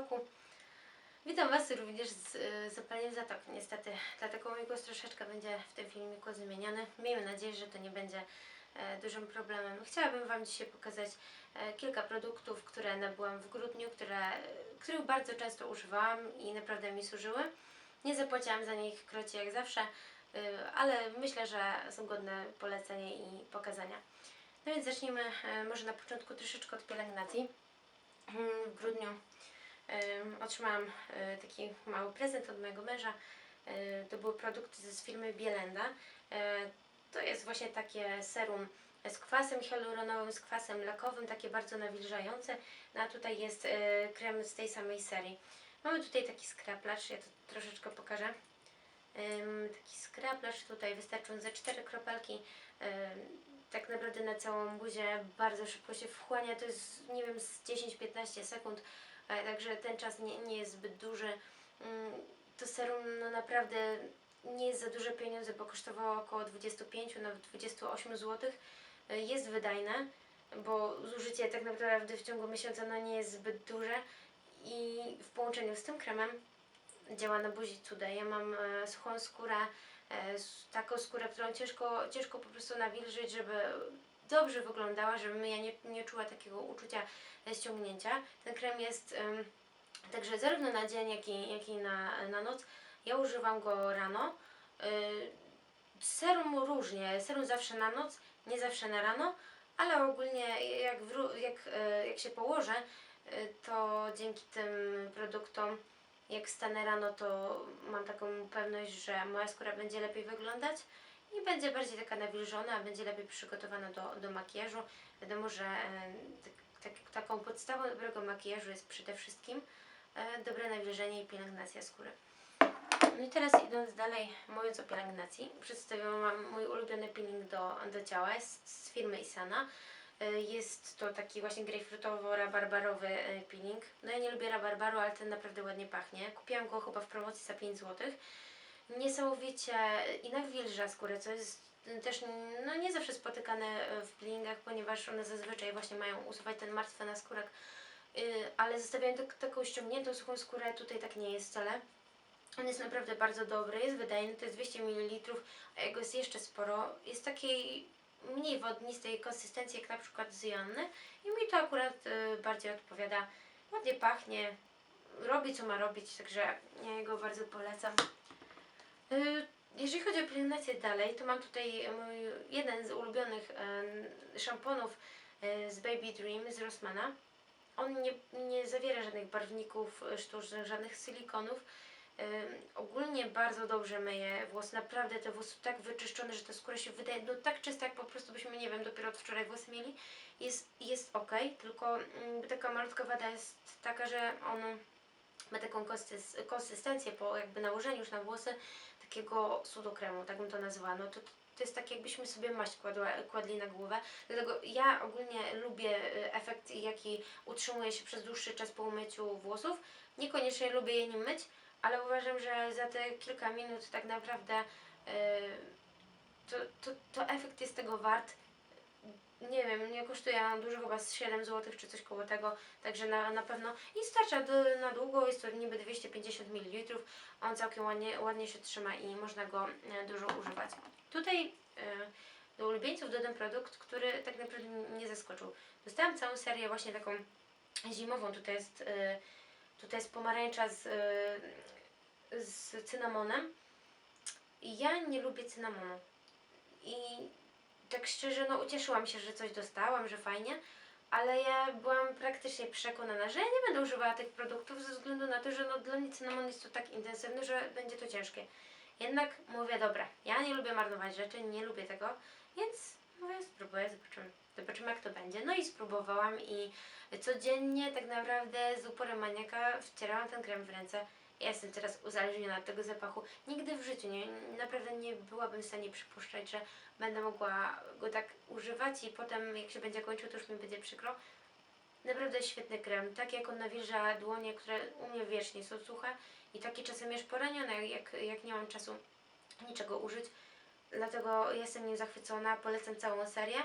roku. Witam Was również z y, zapaleniem zatok. Niestety, dlatego mój głos troszeczkę będzie w tym filmiku zmieniony. Miejmy nadzieję, że to nie będzie e, dużym problemem. Chciałabym Wam dzisiaj pokazać e, kilka produktów, które nabyłam w grudniu, które, których bardzo często używałam i naprawdę mi służyły. Nie zapłaciłam za nich kroci jak zawsze, y, ale myślę, że są godne polecenia i pokazania. No więc zacznijmy e, może na początku troszeczkę od pielęgnacji. Mm, W grudniu otrzymałam e, taki mały prezent od mojego męża. E, To były produkty z firmy Bielenda. E, To jest właśnie takie serum z kwasem hialuronowym, z kwasem lakowym, takie bardzo nawilżające. No a tutaj jest krem z tej samej serii. Mamy tutaj taki skraplacz, ja to troszeczkę pokażę. Taki skraplacz tutaj wystarczą ze cztery kropelki. Tak naprawdę na całą buzię bardzo szybko się wchłania. To jest, nie wiem, z 10-15 sekund, także ten czas nie, nie jest zbyt duży. Mm, To serum no naprawdę nie jest za duże pieniądze, bo kosztowało około 25, nawet 28 zł. Jest wydajne, bo zużycie tak naprawdę w ciągu miesiąca no nie jest zbyt duże i w połączeniu z tym kremem działa na buzi cuda. Ja mam e, suchą skórę, e, taką skórę, którą ciężko, ciężko po prostu nawilżyć, żeby dobrze wyglądała, żebym ja nie, nie czuła takiego uczucia ściągnięcia. Ten krem jest em, także zarówno na dzień, jak i, jak i na, na noc. Ja używam go rano. Y, Serum różnie, serum zawsze na noc, nie zawsze na rano, ale ogólnie jak, jak, e, jak się położę, e, to dzięki tym produktom jak stanę rano, to mam taką pewność, że moja skóra będzie lepiej wyglądać i będzie bardziej taka nawilżona, będzie lepiej przygotowana do, do makijażu. Wiadomo, że e, tak, tak, taką podstawą dobrego makijażu jest przede wszystkim e, dobre nawilżenie i pielęgnacja skóry. No i teraz idąc dalej, mówiąc o pielęgnacji, przedstawiłam Wam mój ulubiony peeling do, do ciała, jest z firmy Isana. Y, Jest to taki właśnie grejpfrutowo-rabarbarowy peeling. No ja nie lubię rabarbaru, ale ten naprawdę ładnie pachnie. Kupiłam go chyba w promocji za 5 zł. Niesamowicie i nawilża skórę, co jest też no, nie zawsze spotykane y, w peelingach, ponieważ one zazwyczaj właśnie mają usuwać ten martwy naskórek, y, ale zostawiają tak, taką ściągniętą, suchą skórę, tutaj tak nie jest wcale. On jest naprawdę bardzo dobry, jest wydajny, to jest 200 ml, a jego jest jeszcze sporo. Jest takiej mniej wodnistej konsystencji jak na przykład z Joanny i mi to akurat y, bardziej odpowiada. Ładnie pachnie, robi co ma robić, także ja go bardzo polecam. Y, jeżeli chodzi o pielęgnację dalej, to mam tutaj mój jeden z ulubionych y, szamponów y, z Baby Dream z Rossmana. On nie, nie zawiera żadnych barwników y, sztucznych, żadnych silikonów. Ogólnie bardzo dobrze myję włosy. Naprawdę te włosy są tak wyczyszczone, że ta skóra się wydaje no, tak czysta, jak po prostu byśmy, nie wiem, dopiero od wczoraj włosy mieli. Jest, jest ok, tylko mm, taka malutka wada jest taka, że on ma taką konsys- konsystencję po jakby nałożeniu już na włosy takiego sudokremu, tak bym to nazwała. No to, to jest tak, jakbyśmy sobie maść kładła, kładli na głowę. Dlatego ja ogólnie lubię y, efekt, jaki utrzymuje się przez dłuższy czas po umyciu włosów. Niekoniecznie lubię je nim myć, ale uważam, że za te kilka minut tak naprawdę yy, to, to, to efekt jest tego wart. Nie wiem, nie kosztuje dużo, chyba z 7 zł czy coś koło tego, także na, na pewno i starcza do, na długo, jest to niby 250 ml, on całkiem ładnie, ładnie się trzyma i można go e, dużo używać. Tutaj e, do ulubieńców dodam produkt, który tak naprawdę mnie nie zaskoczył. Dostałam całą serię właśnie taką zimową, tutaj jest, e, tutaj jest pomarańcza z, z cynamonem. I ja nie lubię cynamonu. I tak szczerze, no ucieszyłam się, że coś dostałam, że fajnie, ale ja byłam praktycznie przekonana, że ja nie będę używała tych produktów ze względu na to, że no dla mnie cynamon jest to tak intensywny, że będzie to ciężkie. Jednak mówię, dobra, ja nie lubię marnować rzeczy, nie lubię tego, więc mówię, spróbuję, zobaczymy. Zobaczymy jak to będzie. No i spróbowałam i codziennie tak naprawdę z uporem maniaka wcierałam ten krem w ręce. Ja jestem teraz uzależniona od tego zapachu. Nigdy w życiu nie, naprawdę nie byłabym w stanie przypuszczać, że będę mogła go tak używać i potem jak się będzie kończył, to już mi będzie przykro. Naprawdę świetny krem. Tak jak on nawilża dłonie, które u mnie wiecznie są suche i takie czasem już poranione, jak, jak nie mam czasu niczego użyć. Dlatego jestem nim zachwycona, polecam całą serię.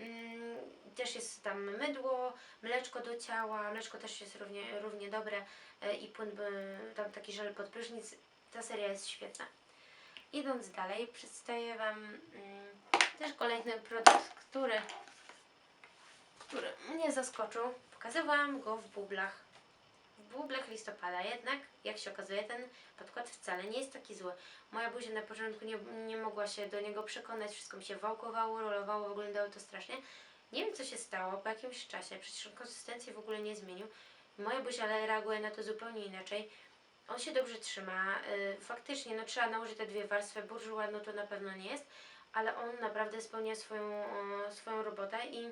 Mm, też jest tam mydło, mleczko do ciała, mleczko też jest równie, równie dobre e, i płyn, e, tam taki żel pod prysznic. Ta seria jest świetna. Idąc dalej, przedstawię Wam mm, też kolejny produkt, który, który mnie zaskoczył. Pokazywałam go w bublach. W bublach listopada, jednak jak się okazuje, ten podkład wcale nie jest taki zły. Moja buzia na początku nie, nie mogła się do niego przekonać, wszystko mi się wałkowało, rolowało, wyglądało to strasznie. Nie wiem co się stało po jakimś czasie, przecież on konsystencji w ogóle nie zmienił. Moja buzia reaguje na to zupełnie inaczej. On się dobrze trzyma. y, Faktycznie, no trzeba nałożyć te dwie warstwy. Burżuła, no to na pewno nie jest, ale on naprawdę spełnia swoją, swoją robotę i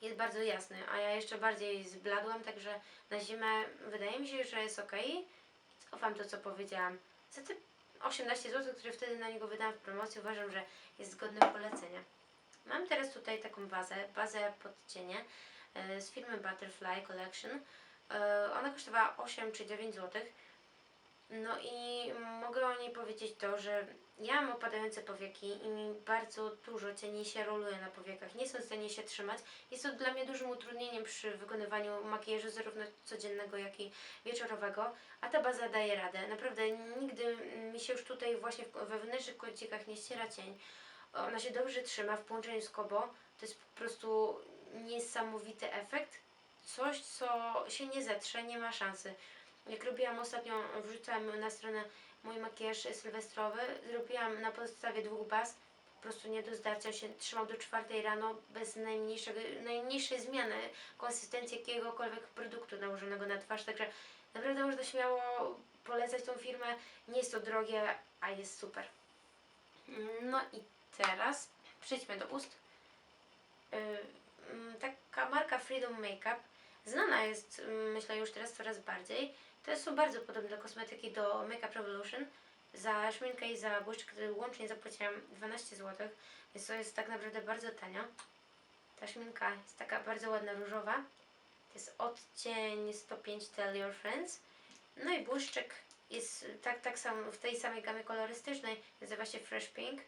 jest bardzo jasny, a ja jeszcze bardziej zbladłam, także na zimę wydaje mi się, że jest ok. Cofam to, co powiedziałam. Za te 18 zł, które wtedy na niego wydałam w promocji, uważam, że jest godny polecenia. Mam teraz tutaj taką bazę, bazę pod cienie e, z firmy Butterfly Collection. E, Ona kosztowała 8 czy 9 zł. No i mogę o niej powiedzieć to, że ja mam opadające powieki i mi bardzo dużo cieni się roluje na powiekach. Nie są w stanie się trzymać. Jest to dla mnie dużym utrudnieniem przy wykonywaniu makijażu zarówno codziennego, jak i wieczorowego, a ta baza daje radę. Naprawdę nigdy mi się już tutaj właśnie we wewnętrznych kącikach nie ściera cień. Ona się dobrze trzyma w połączeniu z Kobo. To jest po prostu niesamowity efekt. Coś, co się nie zetrze, nie ma szansy. Jak robiłam ostatnio, wrzucałam na stronę mój makijaż sylwestrowy, zrobiłam na podstawie dwóch baz, po prostu nie do zdarcia się trzymał do czwartej rano bez najmniejszego, najmniejszej zmiany konsystencji jakiegokolwiek produktu nałożonego na twarz, także naprawdę można śmiało polecać tą firmę, nie jest to drogie, a jest super. No i teraz przejdźmy do ust. Yy, mm, taka marka Freedom Makeup znana jest, mm, myślę już teraz coraz bardziej. To są bardzo podobne kosmetyki do Makeup Revolution. Za szminkę i za błyszczyk łącznie zapłaciłam 12 zł, więc to jest tak naprawdę bardzo tanio. Ta szminka jest taka bardzo ładna różowa. To jest odcień 105 Tell Your Friends. No i błyszczyk jest tak, tak samo w tej samej gamie kolorystycznej, nazywa się Fresh Pink.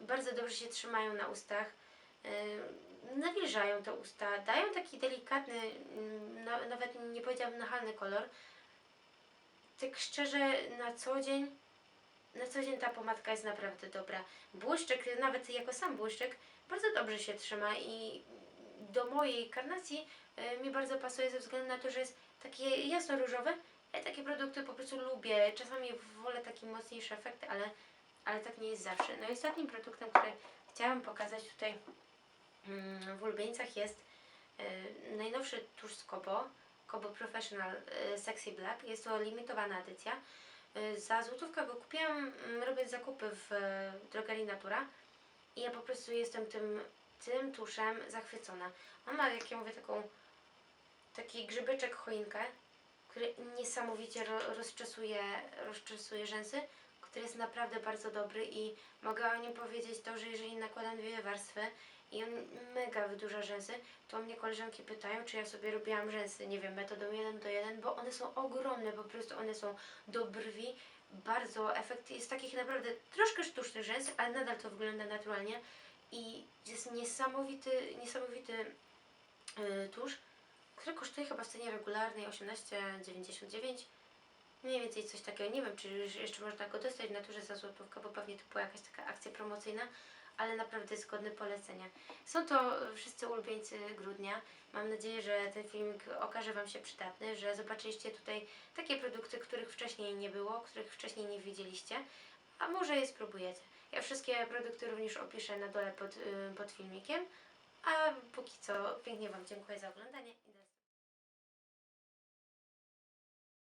Bardzo dobrze się trzymają na ustach. Nawilżają te usta, dają taki delikatny, mm, na, nawet nie powiedziałabym nachalny kolor. Tak szczerze, na co dzień, na co dzień ta pomadka jest naprawdę dobra. Błyszczyk, nawet jako sam błyszczyk, bardzo dobrze się trzyma i do mojej karnacji y, mi bardzo pasuje ze względu na to, że jest taki jasno-różowy. Ja takie produkty po prostu lubię. Czasami wolę taki mocniejszy efekt, ale, ale tak nie jest zawsze. No i ostatnim produktem, który chciałam pokazać tutaj w ulubieńcach jest y, najnowszy tusz z Kobo, Kobo Professional y, Sexy Black. Jest to limitowana edycja. Y, za złotówkę go kupiłam mm, robiąc zakupy w drogerii Natura i ja po prostu jestem tym, tym tuszem zachwycona. On ma, jak ja mówię, taką taki grzybeczek choinkę, który niesamowicie ro, rozczesuje, rozczesuje rzęsy, który jest naprawdę bardzo dobry i mogę o nim powiedzieć to, że jeżeli nakładam dwie warstwy i on mega wydłuża rzęsy, to mnie koleżanki pytają, czy ja sobie robiłam rzęsy, nie wiem, metodą 1 do 1, bo one są ogromne, po prostu one są do brwi, bardzo efekt jest takich naprawdę troszkę sztucznych rzęs, ale nadal to wygląda naturalnie. I jest niesamowity, niesamowity yy, tusz, który kosztuje chyba w cenie regularnej 18,99 Mniej więcej coś takiego. Nie wiem, czy jeszcze można go dostać w naturze za złotówkę, bo pewnie to była jakaś taka akcja promocyjna, ale naprawdę jest godny polecenia. Są to wszyscy ulubieńcy grudnia. Mam nadzieję, że ten filmik okaże Wam się przydatny, że zobaczyliście tutaj takie produkty, których wcześniej nie było, których wcześniej nie widzieliście, a może je spróbujecie. Ja wszystkie produkty również opiszę na dole pod, y, pod filmikiem, a póki co pięknie Wam dziękuję za oglądanie